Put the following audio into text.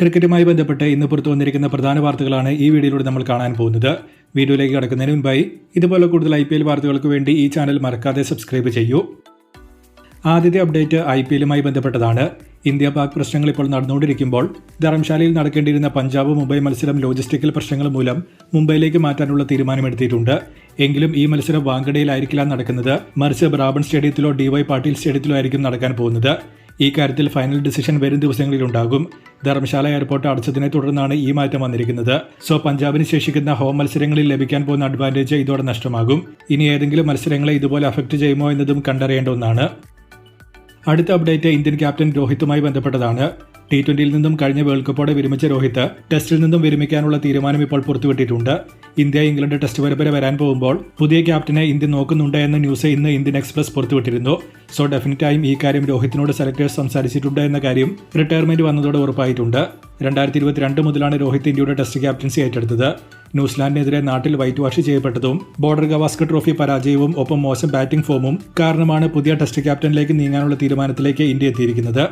ക്രിക്കറ്റുമായി ബന്ധപ്പെട്ട് ഇന്ന് പുറത്തു വന്നിരിക്കുന്ന പ്രധാന വാർത്തകളാണ് ഈ വീഡിയോയിലൂടെ നമ്മൾ കാണാൻ പോകുന്നത്. വീഡിയോയിലേക്ക് കടക്കുന്നതിന് മുൻപായി ഇതുപോലെ കൂടുതൽ ഐ പി എൽ വാർത്തകൾക്ക് വേണ്ടി ഈ ചാനൽ മറക്കാതെ സബ്സ്ക്രൈബ് ചെയ്യൂ. ആദ്യത്തെ അപ്ഡേറ്റ് ഐ പി എല്ലുമായി ബന്ധപ്പെട്ടതാണ്. ഇന്ത്യ പാക് പ്രശ്നങ്ങൾ ഇപ്പോൾ നടന്നുകൊണ്ടിരിക്കുമ്പോൾ ധർമ്മശാലയിൽ നടക്കേണ്ടിയിരുന്ന പഞ്ചാബ് മുംബൈ മത്സരം ലോജിസ്റ്റിക്കൽ പ്രശ്നങ്ങൾ മൂലം മുംബൈയിലേക്ക് മാറ്റാനുള്ള തീരുമാനമെടുത്തിട്ടുണ്ട് എങ്കിലും ഈ മത്സരം വാങ്കഡയിലായിരിക്കില്ല നടക്കുന്നത്. മറിച്ച് ബ്രാബൺ സ്റ്റേഡിയത്തിലോ ഡി വൈ പാട്ടീൽ സ്റ്റേഡിയത്തിലോ ആയിരിക്കും നടക്കാൻ പോകുന്നത്. ഈ കാര്യത്തിൽ ഫൈനൽ ഡിസിഷൻ വരും ദിവസങ്ങളിലുണ്ടാകും ധർമ്മശാല എയർപോർട്ട് അടച്ചതിനെ തുടർന്നാണ് ഈ മാറ്റം വന്നിരിക്കുന്നത്. സോ പഞ്ചാബിന് ശേഷിക്കുന്ന ഹോം മത്സരങ്ങളിൽ ലഭിക്കാൻ പോകുന്ന അഡ്വാന്റേജ് ഇതോടെ നഷ്ടമാകും. ഇനി ഏതെങ്കിലും മത്സരങ്ങളെ ഇതുപോലെ അഫക്റ്റ് ചെയ്യുമോ എന്നതും കണ്ടറിയേണ്ട ഒന്നാണ്. അടുത്ത അപ്ഡേറ്റ് ഇന്ത്യൻ ക്യാപ്റ്റൻ രോഹിത്തുമായി ബന്ധപ്പെട്ടതാണ്. ടി ട്വന്റിയിൽ നിന്നും കഴിഞ്ഞ വേൾഡ് കപ്പോടെ വിരമിച്ച രോഹിത് ടെസ്റ്റിൽ നിന്നും വിരമിക്കാനുള്ള തീരുമാനം ഇപ്പോൾ പുറത്തുവിട്ടിട്ടുണ്ട്. ഇന്ത്യ ഇംഗ്ലണ്ട് ടെസ്റ്റ് പരമ്പര വരാൻ പോകുമ്പോൾ പുതിയ ക്യാപ്റ്റനെ ഇന്ത്യ നോക്കുന്നുണ്ട് എന്ന ന്യൂസ് ഇന്ന് ഇന്ത്യൻ എക്സ്പ്രസ് പുറത്തുവിട്ടിരുന്നു. സോ ഡെഫിനറ്റായും ഈ കാര്യം രോഹിത്തിനോട് സെലക്ടേഴ്സ് സംസാരിച്ചിട്ടുണ്ട് എന്ന കാര്യം റിട്ടയർമെന്റ് വന്നതോടെ ഉറപ്പായിട്ടുണ്ട്. രണ്ടായിരത്തി ഇരുപത്തിരണ്ട് മുതലാണ് രോഹിത് ഇന്ത്യയുടെ ടെസ്റ്റ് ക്യാപ്റ്റൻസി ഏറ്റെടുത്തത്. ന്യൂസിലാൻഡിനെതിരെ നാട്ടിൽ വൈറ്റ് വാഷ് ചെയ്യപ്പെട്ടതും ബോർഡർ ഗവാസ്കർ ട്രോഫി പരാജയവും ഒപ്പം മോശം ബാറ്റിംഗ് ഫോമും കാരണമാണ് പുതിയ ടെസ്റ്റ് ക്യാപ്റ്റനിലേക്ക് നീങ്ങാനുള്ള തീരുമാനത്തിലേക്ക് ഇന്ത്യ എത്തിയിരിക്കുന്നത്.